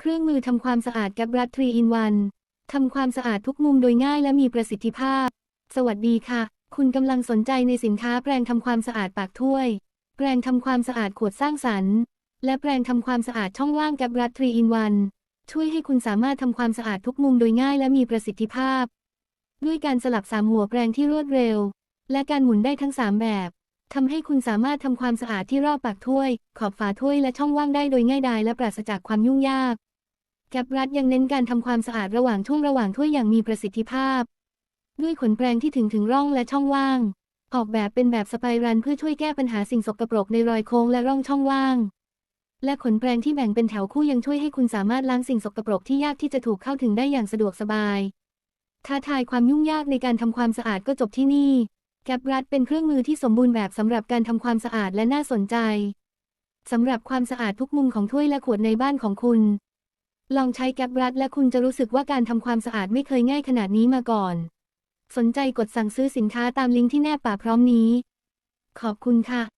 เครื่องมือทำความสะอาดกับรัตทรีอินวันทำความสะอาดทุกมุมโดยง่ายและมีประสิทธิภาพ สวัสดีค่ะ คุณกำลังสนใจในสินค้าแปรงทำความสะอาดปากถ้วย แปรงทำความสะอาดขวดสร้างสรรค์ และแปรงทำความสะอาดช่องว่างกับรัตทรีอินวันช่วยให้คุณสามารถทำความสะอาดทุกมุมโดยง่ายและมีประสิทธิภาพ ด้วยการสลับสามหัวแปรงที่รวดเร็ว และการหมุนได้ทั้งสามแบบทำให้คุณสามารถทำความสะอาดที่รอบปากถ้วย ขอบฝาถ้วยและช่องว่างได้โดยง่ายดายและปราศจากความยุ่งยาก แกปรัดยังเน้นการทำความสะอาดระหว่างช่งระหว่างถ้วยอย่างมีประสิทธิภาพ ด้วยขนแปรงที่ถึงถึงร่องและช่องว่าง ออกแบบเป็นแบบสไปรัลเพื่อช่วยแก้ปัญหาสิ่งสกปรกในรอยโค้งและร่องช่องว่าง และขนแปรงที่แบ่งเป็นแถวคู่ยังช่วยให้คุณสามารถล้างสิ่งสกปรกที่ยากที่จะถูกเข้าถึงได้อย่างสะดวกสบาย ท้าทายความยุ่งยากในการทำความสะอาดก็จบที่นี่ แกปรัดเป็นเครื่องมือที่สมบูรณ์แบบสำหรับการทำความสะอาดและน่าสนใจสำหรับความสะอาดทุกมุมของถ้วยและขวดในบ้านของคุณ ลองใช้แก๊ปรัดและคุณจะรู้สึกว่าการทำความสะอาดไม่เคยง่ายขนาดนี้มาก่อน สนใจกดสั่งซื้อสินค้าตามลิงก์ที่แนบป่าพร้อมนี้ ขอบคุณค่ะ